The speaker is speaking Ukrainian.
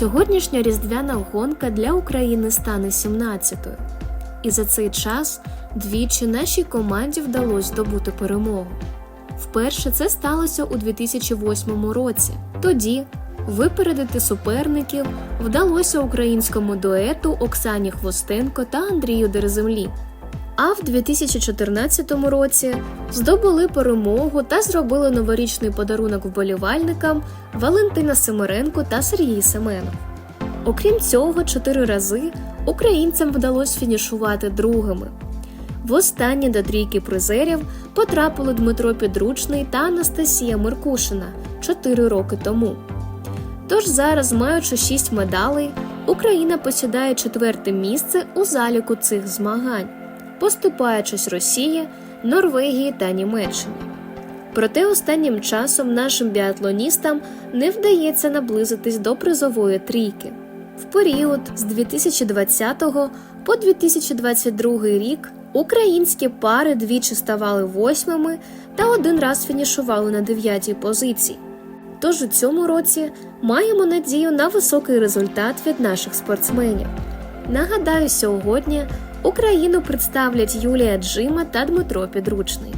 Сьогоднішня різдвяна гонка для України стане 17-ю. І за цей час двічі нашій команді вдалося здобути перемогу. Вперше це сталося у 2008 році. Тоді випередити суперників вдалося українському дуету Оксані Хвостенко та Андрію Дереземлі. А в 2014 році здобули перемогу та зробили новорічний подарунок вболівальникам Валентина Семеренко та Сергій Семенов. Окрім цього, чотири рази українцям вдалося фінішувати другими. Востаннє до трійки призерів потрапили Дмитро Підручний та Анастасія Меркушина чотири роки тому. Тож зараз, маючи шість медалей, Україна посідає четверте місце у заліку цих змагань, поступаючись Росії, Норвегії та Німеччині. Проте останнім часом нашим біатлоністам не вдається наблизитись до призової трійки. В період з 2020 по 2022 рік українські пари двічі ставали восьмими та один раз фінішували на дев'ятій позиції. Тож у цьому році маємо надію на високий результат від наших спортсменів. Нагадаю, сьогодні Україну представлять Юлія Джима та Дмитро Підручний.